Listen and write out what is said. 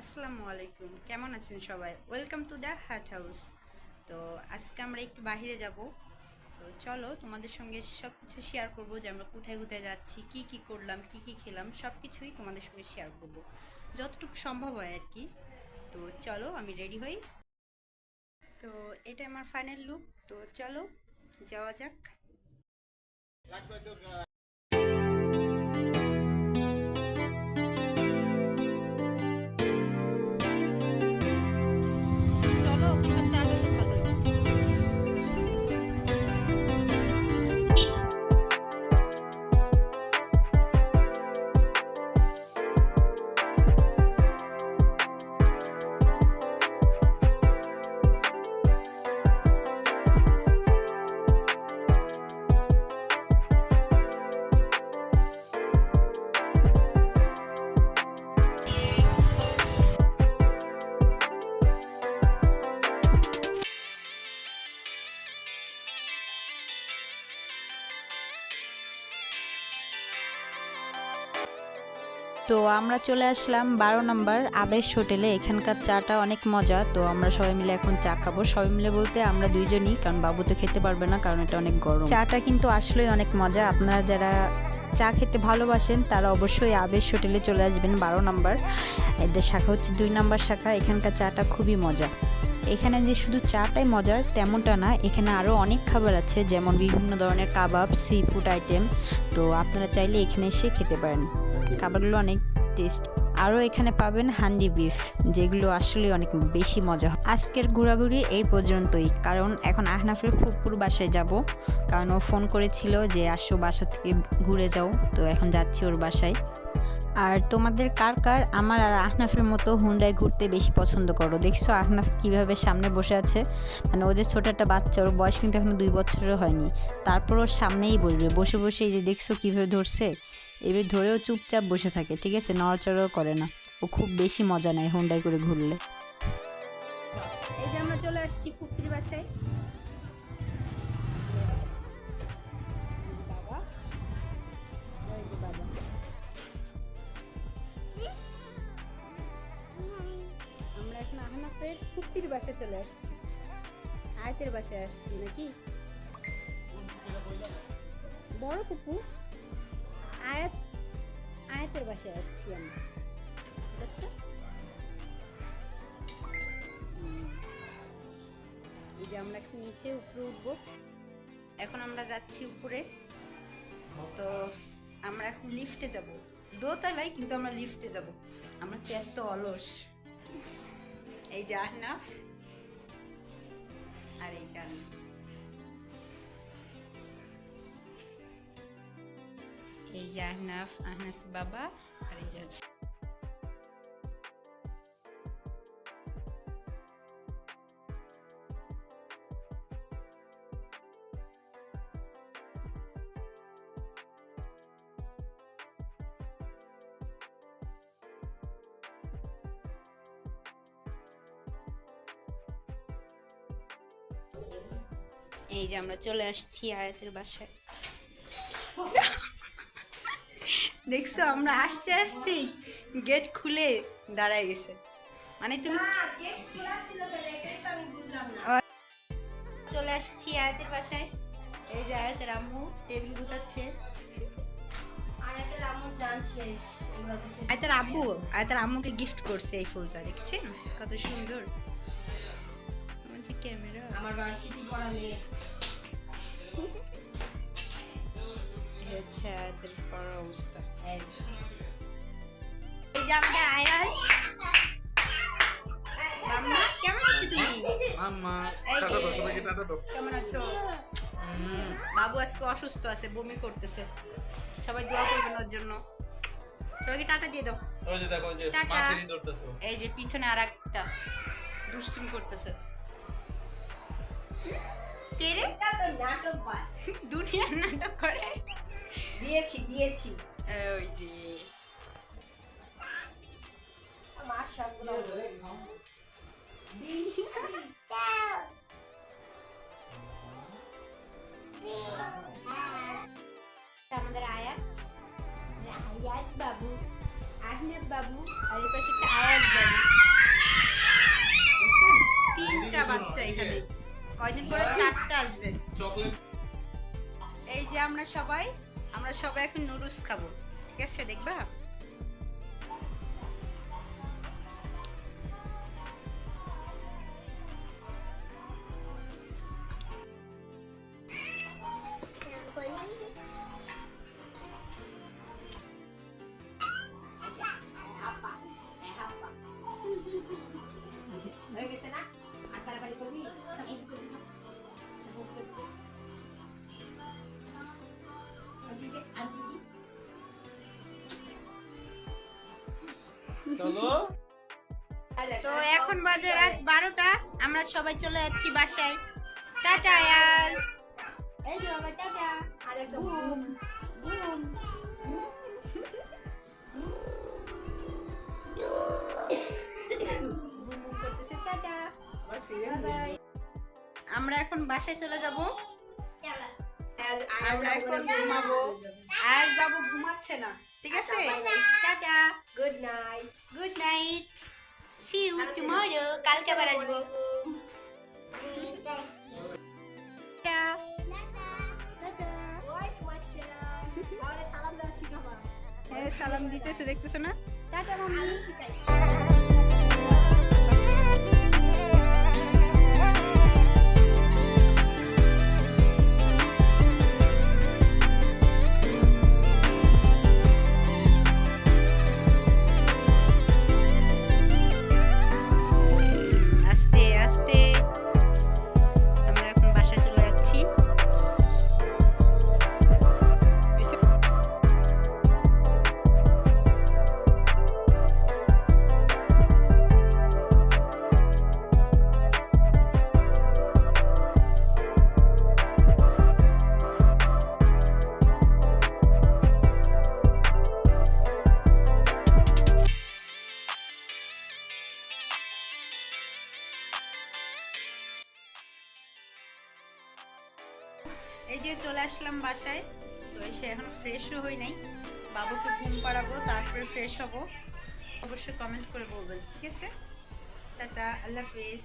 আসসালামু আলাইকুম। কেমন আছেন সবাই? Welcome to the hat house তো আজকে আমরা একটু বাইরে যাব। তো চলো তোমাদের সঙ্গে সব কিছু শেয়ার করব যে আমরা কোথায় কোথায় যাচ্ছি, কি কি করলাম, কি কি খেলাম সব কিছুই তোমাদের সঙ্গে শেয়ার করব। যতটুকু সম্ভব হয় আর কি। তো চলো আমি রেডি হই। তো এটা আমার ফাইনাল লুক তো চলো যাওয়া যাক। তো আমরা চলে আসলাম বারো নম্বর আবেশ হোটেলে। এখানকার চাটা অনেক মজা। তো আমরা সবাই মিলে এখন চা খাব। সবাই মিলে বলতে আমরা দুইজনই, কারণ বাবু তো খেতে পারবে না, কারণ এটা অনেক গরম। চাটা কিন্তু আসলেই অনেক মজা। আপনারা যারা চা খেতে ভালোবাসেন, তারা অবশ্যই আবেশ হোটেলে চলে আসবেন বারো নম্বর। এদের শাখা হচ্ছে দুই নম্বর শাখা। এখানকার চাটা খুবই মজা। এখানে যে শুধু চাটাই মজা, তেমনটা না, এখানে আরও অনেক খাবার আছে, যেমন বিভিন্ন ধরনের কাবাব, সি ফুড আইটেম। তো আপনারা চাইলে এখানে এসে খেতে পারেন। খাবারগুলো অনেক টেস্ট আরও এখানে পাবেন হান্ডি বিফ, যেগুলো আসলে অনেক বেশি মজা হয়। আজকের ঘোরাঘুরি এই পর্যন্তই, কারণ এখন আহনাফের ফুপুর বাসায় যাব। কারণ ও ফোন করেছিল যে, আসো বাসা থেকে ঘুরে যাও। তো এখন যাচ্ছি ওর বাসায়। আর তোমাদের কার কার? আমার আর আহনাফের মতো হুন্ডায় ঘুরতে বেশি পছন্দ করো। দেখছ আহনাফ কীভাবে সামনে বসে আছে? মানে ওদের ছোট একটা বাচ্চা, ওর বয়স কিন্তু এখনও দুই বছরেরও হয়নি। তারপর ওর সামনেই বসবে। বসে বসে এই যে দেখছ কীভাবে ধরছে? এবার ধরেও চুপচাপ বসে থাকে, ঠিক আছে? নড়াচড়াও করে না। ও খুব বেশি মজা নেয় হুন্ডাই করে ঘুরলে। এই যে আমরা চলে আসছি পুকুর বাসায়। আমরা এখন আহনাফের বাসায় চলে আসছি। আয়তের বাসায় আসছি নাকি? বড় পুকু আয়াত, আয়াতের বাসায় আসছি আমরা। ঠিক এই যে আমরা এখন নিচে উপরে উঠবো। এখন আমরা যাচ্ছি উপরে। তো আমরা এখন লিফটে যাব। দোতলায় কিন্তু আমরা লিফটে যাব। আমরা চেয়ার তো অলস। এই যে আহনাফ। আর এই যে আহনাফ। এই যে আহনাফ আহনাফ বাবা এই যে আমরা চলে আসছি আয়াতের বাসায়। দেখছ আমরা আসতে আসতেই গেট খুলে দাঁড়ায় গেছে। মানে তুমি চলে আসছি আয়াতের বাসায়। এই যে আয়াতের আম্মু টেবিল গুছাচ্ছে। আয়াতের আব্বু আয়াতের আম্মুকে গিফট করছে এই ফুলটা দেখছেন? কত সুন্দর। ক্যামেরা আমার ভার্সিটি পড়া মেয়ে হচ্ছে আয়াতের অবস্থা এই যে আমাদের আয়াত মাম্মা কেমন আছো তুমি মাম্মা টাটা দাও যে। সবাইকে টাটা দাও কেমন আছো বাবু আজকে অসুস্থ আছে বমি করতেছে সবাই দোয়া করবেন ওর জন্য সবাইকে টাটা দিয়ে দাও ওই যে দেখো যে মাছেরই ধরতেছে এই যে পিছনে আর একটা দুষ্টুমি করতেছে কে রে নাটক দুনিয়ার নাটক করে দিয়েছি দিয়েছি। ওই যে। আমার সবগুলো আমাদের আয়াত। আয়াত বাবু আহমেদ বাবু আর এর পাশে হচ্ছে আয়াত বাবু। তিনটা বাচ্চা এখানে। কয়দিন পরে চারটা আসবে। এই যে আমরা সবাই আমরা সবাই এখন নুডলস খাব। ঠিক আছে দেখবা? চলো। তো এখন বাজে রাত বারোটা আমরা সবাই চলে যাচ্ছি বাসায়। টাটা আয়াজ এই যে বাবা টাটা। আর একটা বুম। বুম। আমরা এখন বাসায় চলে যাব। আজ আমরা এখন ঘুমাবো। আজ বাবু ঘুমাচ্ছে না। ঠিক আছে tata good night good night see you tomorrow কালকে আবার আসব সালাম দিতেছে দেখতেছো না টাটা মাম্মি শিখাই এই যে চলে আসলাম বাসায়। তো এসে এখন ফ্রেশও হই নাই। বাবুকে ঘুম পাড়াবো, তারপরে ফ্রেশ হব। অবশ্যই কমেন্ট করে বলবেন, ঠিক আছে? টাটা, আল্লাহ হাফিজ।